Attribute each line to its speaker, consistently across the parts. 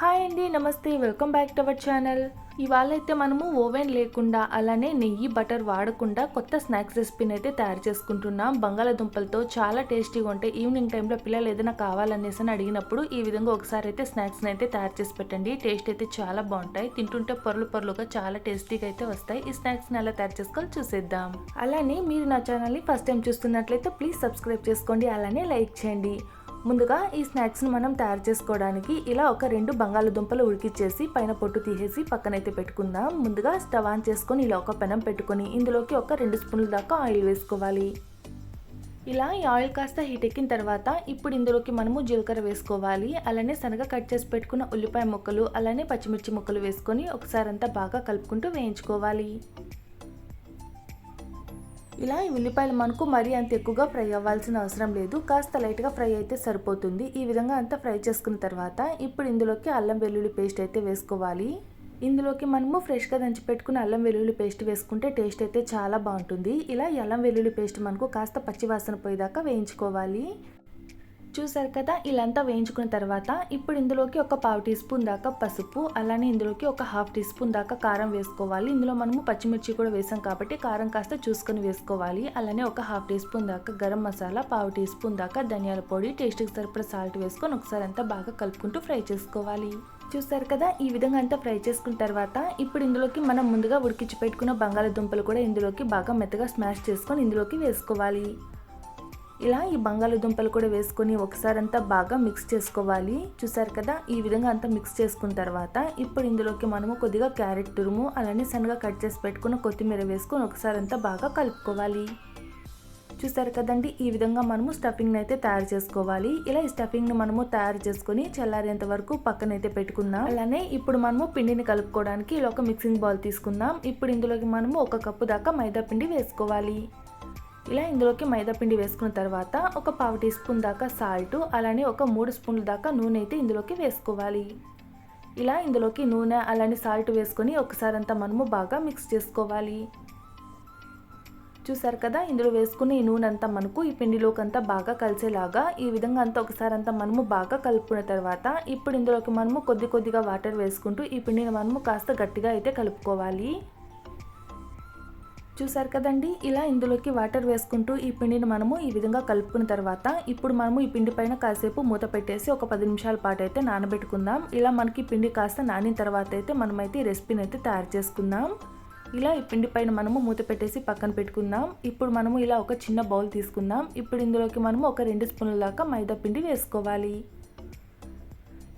Speaker 1: Hi అండి నమస్తే welcome back to our channel. ఇవాళ అయితే మనము ఓవెన్ లేకుండా అలానే నెయ్యి బటర్ వాడకుండా కొత్త స్నాక్స్ రెసిపీని అయితే తయారు చేసుకుంటున్నాం. బంగాళాదుంపలతో చాలా టేస్టీగా ఉంటాయి. ఈవినింగ్ టైంలో పిల్లలు ఏదైనా కావాలనేసి అని అడిగినప్పుడు ఈ విధంగా ఒకసారి అయితే స్నాక్స్ని అయితే తయారు చేసి పెట్టండి. టేస్ట్ అయితే చాలా బాగుంటాయి. తింటుంటే పొరలు పొరలుగా చాలా టేస్టీగా అయితే వస్తాయి. ఈ స్నాక్స్ని ఎలా తయారు చేసుకోవాలి చూసేద్దాం. అలానే మీరు నా ఛానల్ని ఫస్ట్ టైం చూస్తున్నట్లయితే ప్లీజ్ సబ్స్క్రైబ్ చేసుకోండి. అలానే లైక్ చేయండి. ముందుగా ఈ స్నాక్స్ని మనం తయారు చేసుకోవడానికి ఇలా ఒక రెండు బంగాళదుంపలు ఉడికిచ్చేసి పైన పొట్టు తీసేసి పక్కనైతే పెట్టుకుందాం. ముందుగా స్టవ్ ఆన్ చేసుకొని ఇలా ఒక పెనం పెట్టుకొని ఇందులోకి ఒక రెండు స్పూన్ల దాకా ఆయిల్ వేసుకోవాలి. ఇలా ఈ ఆయిల్ కాస్త హీట్ ఎక్కిన తర్వాత ఇప్పుడు ఇందులోకి మనము జీలకర్ర వేసుకోవాలి. అలానే సనగ కట్ చేసి పెట్టుకున్న ఉల్లిపాయ ముక్కలు అలానే పచ్చిమిర్చి ముక్కలు వేసుకొని ఒకసారి అంతా బాగా కలుపుకుంటూ వేయించుకోవాలి. ఇలా ఈ ఉల్లిపాయలు మనకు మరీ అంత ఎక్కువగా ఫ్రై అవ్వాల్సిన అవసరం లేదు. కాస్త లైట్గా ఫ్రై అయితే సరిపోతుంది. ఈ విధంగా అంతా ఫ్రై చేసుకున్న తర్వాత ఇప్పుడు ఇందులోకి అల్లం వెల్లుల్లి పేస్ట్ అయితే వేసుకోవాలి. ఇందులోకి మనము ఫ్రెష్గా దంచి పెట్టుకున్న అల్లం వెల్లుల్లి పేస్ట్ వేసుకుంటే టేస్ట్ అయితే చాలా బాగుంటుంది. ఇలా ఈ అల్లం వెల్లుల్లి పేస్ట్ మనకు కాస్త పచ్చివాసన పోయేదాకా వేయించుకోవాలి. చూసారు కదా ఇలాంతా వేయించుకున్న తర్వాత ఇప్పుడు ఇందులోకి ఒక పావు టీ స్పూన్ దాకా పసుపు అలానే ఇందులోకి ఒక హాఫ్ టీ స్పూన్ దాకా కారం వేసుకోవాలి. ఇందులో మనము పచ్చిమిర్చి కూడా వేసాం కాబట్టి కారం కాస్త చూసుకొని వేసుకోవాలి. అలానే ఒక హాఫ్ టీ స్పూన్ దాకా గరం మసాలా పావు టీ స్పూన్ దాకా ధనియాల పొడి టేస్ట్కి సరిపడా సాల్ట్ వేసుకొని ఒకసారి అంతా బాగా కలుపుకుంటూ ఫ్రై చేసుకోవాలి. చూసారు కదా ఈ విధంగా అంతా ఫ్రై చేసుకున్న తర్వాత ఇప్పుడు ఇందులోకి మనం ముందుగా ఉడికించి పెట్టుకున్న బంగాళాదుంపలు కూడా ఇందులోకి బాగా మెత్తగా స్మాష్ చేసుకొని ఇందులోకి వేసుకోవాలి. ఇలా ఈ బంగాళదుంపలు కూడా వేసుకొని ఒకసారి అంతా బాగా మిక్స్ చేసుకోవాలి. చూసారు కదా? ఈ విధంగా అంతా మిక్స్ చేసుకున్న తర్వాత ఇప్పుడు ఇందులోకి మనము కొద్దిగా క్యారెట్ తురుము అలానే సన్నగా కట్ చేసి పెట్టుకున్న కొత్తిమీర వేసుకొని ఒకసారి అంతా బాగా కలుపుకోవాలి. చూసారు కదండి? ఈ విధంగా మనము స్టఫింగ్ని అయితే తయారు చేసుకోవాలి. ఇలా ఈ స్టఫింగ్ని మనము తయారు చేసుకొని చల్లారేంత వరకు పక్కనైతే పెట్టుకుందాం. అలానే ఇప్పుడు మనము పిండిని కలుపుకోవడానికి ఇలా ఒక మిక్సింగ్ బౌల్ తీసుకుందాం. ఇప్పుడు ఇందులోకి మనము ఒక కప్పు దాకా మైదా పిండి వేసుకోవాలి. ఇలా ఇందులోకి మైదాపిండి వేసుకున్న తర్వాత ఒక పావు టీ స్పూన్ దాకా సాల్ట్ అలానే ఒక మూడు స్పూన్ల దాకా నూనె అయితే ఇందులోకి వేసుకోవాలి. ఇలా ఇందులోకి నూనె అలానే సాల్ట్ వేసుకొని ఒకసారి అంతా మనము బాగా మిక్స్ చేసుకోవాలి. చూసారు కదా ఇందులో వేసుకుని ఈ నూనె అంతా మనకు ఈ పిండిలోకి అంతా బాగా కలిసేలాగా ఈ విధంగా అంతా ఒకసారి అంతా మనము బాగా కలుపుకున్న తర్వాత ఇప్పుడు ఇందులోకి మనము కొద్ది కొద్దిగా వాటర్ వేసుకుంటూ ఈ పిండిని మనము కాస్త గట్టిగా అయితే కలుపుకోవాలి. చూసారు కదండి? ఇలా ఇందులోకి వాటర్ వేసుకుంటూ ఈ పిండిని మనము ఈ విధంగా కలుపుకున్న తర్వాత ఇప్పుడు మనము ఈ పిండి పైన కాసేపు మూత పెట్టేసి ఒక పది నిమిషాల పాటు అయితే నానబెట్టుకుందాం. ఇలా మనకి పిండి కాస్త నానిన తర్వాత అయితే మనమైతే ఈ రెసిపీని అయితే తయారు చేసుకుందాం. ఇలా ఈ పిండి పైన మనము మూత పెట్టేసి పక్కన పెట్టుకుందాం. ఇప్పుడు మనము ఇలా ఒక చిన్న బౌల్ తీసుకుందాం. ఇప్పుడు ఇందులోకి మనము ఒక రెండు స్పూన్ల దాకా మైదా పిండి వేసుకోవాలి.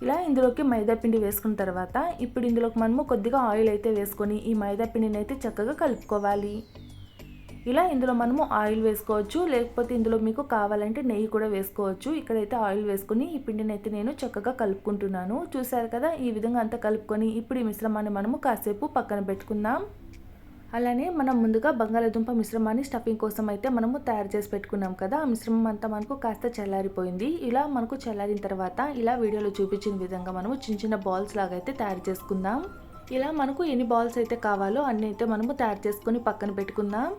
Speaker 1: ఇలా ఇందులోకి మైదాపిండి వేసుకున్న తర్వాత ఇప్పుడు ఇందులోకి మనము కొద్దిగా ఆయిల్ అయితే వేసుకొని ఈ మైదా పిండిని అయితే చక్కగా కలుపుకోవాలి. ఇలా ఇందులో మనము ఆయిల్ వేసుకోవచ్చు. లేకపోతే ఇందులో మీకు కావాలంటే నెయ్యి కూడా వేసుకోవచ్చు. ఇక్కడైతే ఆయిల్ వేసుకుని ఈ పిండిని అయితే నేను చక్కగా కలుపుకుంటున్నాను. చూసారు కదా ఈ విధంగా అంతా కలుపుకొని ఇప్పుడు ఈ మిశ్రమాన్ని మనము కాసేపు పక్కన పెట్టుకుందాం. అలానే మనం ముందుగా బంగాళాదుంప మిశ్రమాన్ని స్టఫింగ్ కోసం అయితే మనము తయారు చేసి పెట్టుకున్నాం కదా ఆ మిశ్రమం అంతా మనకు కాస్త చల్లారిపోయింది. ఇలా మనకు చల్లారిన తర్వాత ఇలా వీడియోలో చూపించిన విధంగా మనము చిన్న చిన్న బాల్స్ లాగా అయితే తయారు చేసుకుందాం. ఇలా మనకు ఎన్ని బాల్స్ అయితే కావాలో అన్ని అయితే మనము తయారు చేసుకొని పక్కన పెట్టుకుందాం.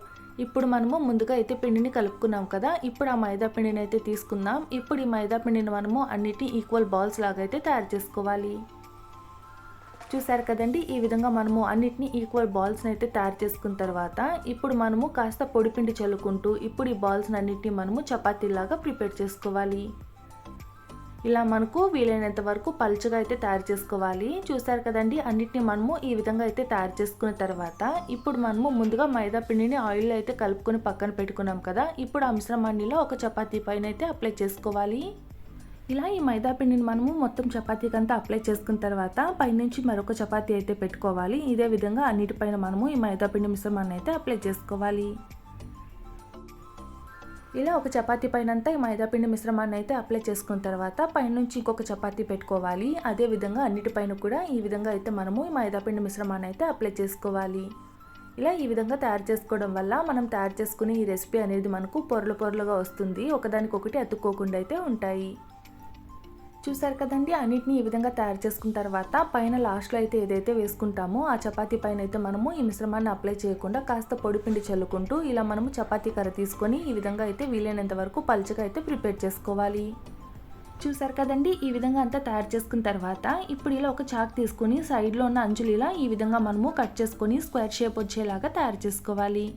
Speaker 1: ఇప్పుడు మనము ముందుగా అయితే పిండిని కలుపుకున్నాం కదా ఇప్పుడు ఆ మైదా పిండిని అయితే తీసుకుందాం. ఇప్పుడు ఈ మైదా పిండిని మనము అన్నిటిని ఈక్వల్ బాల్స్ లాగా అయితే తయారు చేసుకోవాలి. చూసారు కదండి ఈ విధంగా మనము అన్నిటిని ఈక్వల్ బాల్స్ని అయితే తయారు చేసుకున్న తర్వాత ఇప్పుడు మనము కాస్త పొడిపిండి చల్లుకుంటూ ఇప్పుడు ఈ బాల్స్ని అన్నిటిని మనము చపాతీలాగా ప్రిపేర్ చేసుకోవాలి. ఇలా మనకు వీలైనంత వరకు పలుచగా అయితే తయారు చేసుకోవాలి. చూసారు కదండి అన్నిటిని మనము ఈ విధంగా అయితే తయారు చేసుకున్న తర్వాత ఇప్పుడు మనము ముందుగా మైదా పిండిని ఆయిల్లో అయితే కలుపుకొని పక్కన పెట్టుకున్నాం కదా ఇప్పుడు ఆ మిశ్రమాన్నిలో ఒక చపాతీ పైన అయితే అప్లై చేసుకోవాలి. ఇలా ఈ మైదా పిండిని మనము మొత్తం చపాతీకి అంతా అప్లై చేసుకున్న తర్వాత పైనుంచి మరొక చపాతీ అయితే పెట్టుకోవాలి. ఇదే విధంగా అన్నిటిపైన మనము ఈ మైదా పిండి మిశ్రమాన్ని అయితే అప్లై చేసుకోవాలి. ఇలా ఒక చపాతీ పైనంతా ఈ మైదాపిండి మిశ్రమాన్ని అయితే అప్లై చేసుకున్న తర్వాత పైనుంచి ఇంకొక చపాతీ పెట్టుకోవాలి. అదే విధంగా అన్నిటిపైన కూడా ఈ విధంగా అయితే మనము ఈ మైదాపిండి మిశ్రమాన్ని అయితే అప్లై చేసుకోవాలి. ఇలా ఈ విధంగా తయారు చేసుకోవడం వల్ల మనం తయారు చేసుకునే ఈ రెసిపీ అనేది మనకు పొరలు పొరలుగా వస్తుంది. ఒకదానికొకటి అతుక్కోకుండా అయితే ఉంటాయి. చూసారు కదండి అన్నిటిని ఈ విధంగా తయారు చేసుకున్న తర్వాత పైన లాస్ట్లో అయితే ఏదైతే వేసుకుంటామో ఆ చపాతీ పైన అయితే మనము ఈ మిశ్రమాన్ని అప్లై చేయకుండా కాస్త పొడి పిండి చల్లుకుంటూ ఇలా మనము చపాతీ కర్ర తీసుకొని ఈ విధంగా అయితే వీలైనంత వరకు పలుచగా అయితే ప్రిపేర్ చేసుకోవాలి. చూసారు కదండి ఈ విధంగా అంతా తయారు చేసుకున్న తర్వాత ఇప్పుడు ఇలా ఒక చాక్ తీసుకొని సైడ్లో ఉన్న అంచులు ఇలా ఈ విధంగా మనము కట్ చేసుకొని స్క్వేర్ షేప్ వచ్చేలాగా తయారు చేసుకోవాలి.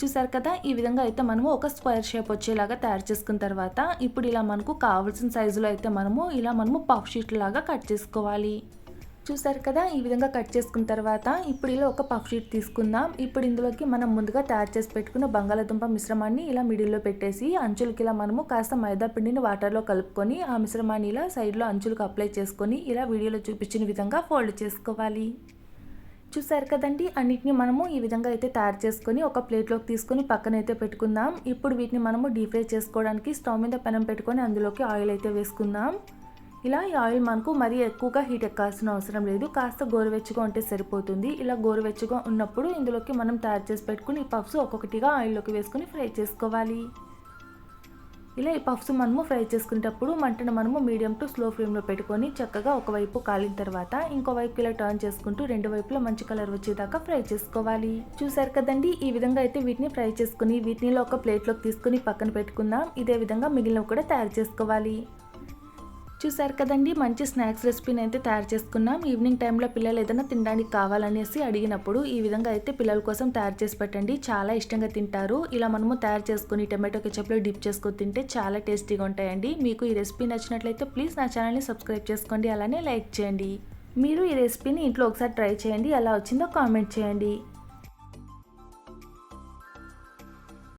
Speaker 1: చూసారు కదా? ఈ విధంగా అయితే మనము ఒక స్క్వేర్ షేప్ వచ్చేలాగా తయారు చేసుకున్న తర్వాత ఇప్పుడు ఇలా మనకు కావాల్సిన సైజులో అయితే మనము ఇలా మనము పఫ్ షీట్ లాగా కట్ చేసుకోవాలి. చూసారు కదా? ఈ విధంగా కట్ చేసుకున్న తర్వాత ఇప్పుడు ఇలా ఒక పఫ్ షీట్ తీసుకుందాం. ఇప్పుడు ఇందులోకి మనం ముందుగా తయారు చేసి పెట్టుకున్న బంగాళాదుంప మిశ్రమాన్ని ఇలా మిడిల్లో పెట్టేసి అంచులకి ఇలా మనము కాస్త మైదా పిండిని వాటర్లో కలుపుకొని ఆ మిశ్రమాన్ని ఇలా సైడ్లో అంచులకు అప్లై చేసుకొని ఇలా వీడియోలో చూపించిన విధంగా ఫోల్డ్ చేసుకోవాలి. చూసారు కదండి అన్నిటిని మనము ఈ విధంగా అయితే తయారు చేసుకొని ఒక ప్లేట్లోకి తీసుకొని పక్కన అయితే పెట్టుకుందాం. ఇప్పుడు వీటిని మనము డీప్ ఫ్రై చేసుకోవడానికి స్టవ్ మీద పెనం పెట్టుకొని అందులోకి ఆయిల్ అయితే వేసుకుందాం. ఇలా ఈ ఆయిల్ మనకు మరీ ఎక్కువగా హీట్ ఎక్కాల్సిన అవసరం లేదు కాస్త గోరువెచ్చగా ఉంటే సరిపోతుంది. ఇలా గోరువెచ్చగా ఉన్నప్పుడు ఇందులోకి మనం తయారు చేసి పెట్టుకుని ఈ పఫ్స్ ఒక్కొక్కటిగా ఆయిల్లోకి వేసుకొని ఫ్రై చేసుకోవాలి. ఇలా ఈ పఫ్స్ మనము ఫ్రై చేసుకునేటప్పుడు మంటను మనము మీడియం టు స్లో ఫ్లేమ్లో పెట్టుకొని చక్కగా ఒకవైపు కాలిన తర్వాత ఇంకో వైపు ఇలా టర్న్ చేసుకుంటూ రెండు వైపులా మంచి కలర్ వచ్చేదాకా ఫ్రై చేసుకోవాలి. చూసారు కదండి? ఈ విధంగా అయితే వీటిని ఫ్రై చేసుకుని వీటిని ఒక ప్లేట్లోకి తీసుకుని పక్కన పెట్టుకుందాం. ఇదే విధంగా మిగిలినవి కూడా తయారు చేసుకోవాలి. చూసారు కదండి మంచి స్నాక్స్ రెసిపీని అయితే తయారు చేసుకున్నాం. ఈవినింగ్ టైంలో పిల్లలు ఏదైనా తినడానికి కావాలనేసి అడిగినప్పుడు ఈ విధంగా అయితే పిల్లల కోసం తయారు చేసి పెట్టండి. చాలా ఇష్టంగా తింటారు. ఇలా మనము తయారు చేసుకుని టమాటో కెచప్లో డిప్ చేసుకొని తింటే చాలా టేస్టీగా ఉంటాయండి. మీకు ఈ రెసిపీ నచ్చినట్లయితే ప్లీజ్ నా ఛానల్ని సబ్స్క్రైబ్ చేసుకోండి. అలానే లైక్ చేయండి. మీరు ఈ రెసిపీని ఇంట్లో ఒకసారి ట్రై చేయండి. ఎలా వచ్చిందో కామెంట్ చేయండి.